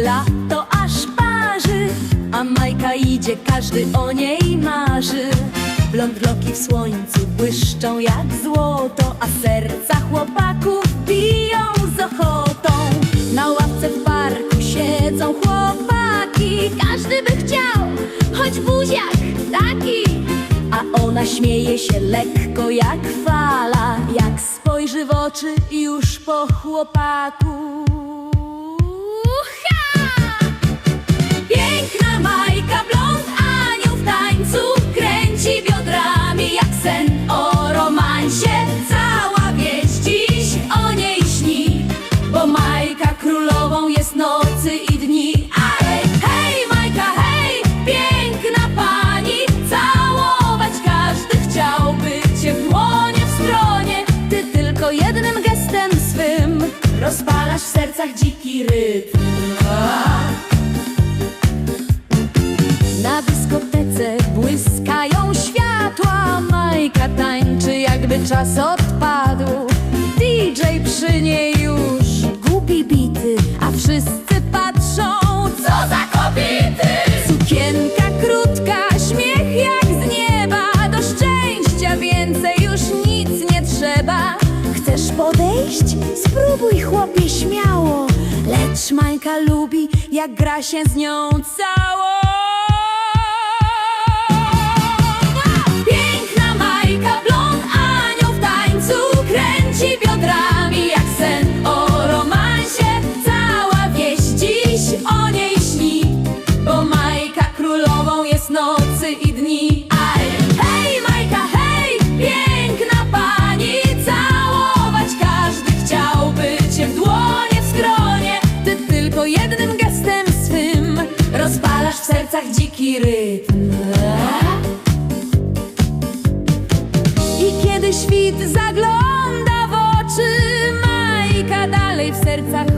lato aż parzy A Majka idzie, każdy o niej marzy. Blond loki w słońcu błyszczą jak złoto A serca chłopaków biją z ochotą. Na ławce w parku siedzą chłopaki Każdy by chciał, choć buziak taki. A ona śmieje się lekko jak fala Jak spojrzy w oczy już po chłopaku o romansie. Cała wieś dziś o niej śni Bo Majka królową jest nocy i dni. Ale hej Majka, hej, piękna pani Całować każdy chciałby cię w dłonie w stronie. Ty tylko jednym gestem swym Rozpalasz w sercach dziki rytm czas odpadł. DJ przy niej już gubi bity A wszyscy patrzą co za kobiety. Sukienka krótka, śmiech jak z nieba Do szczęścia więcej już nic nie trzeba. Chcesz podejść? Spróbuj chłopie śmiało. Lecz Majka lubi jak gra się z nią cało i dni. Aj, hej Majka, hej, piękna pani. Całować każdy chciałby cię w dłonie w skronie. Ty tylko jednym gestem swym Rozpalasz w sercach dziki rytm. I kiedy świt zagląda w oczy, Majka dalej w sercach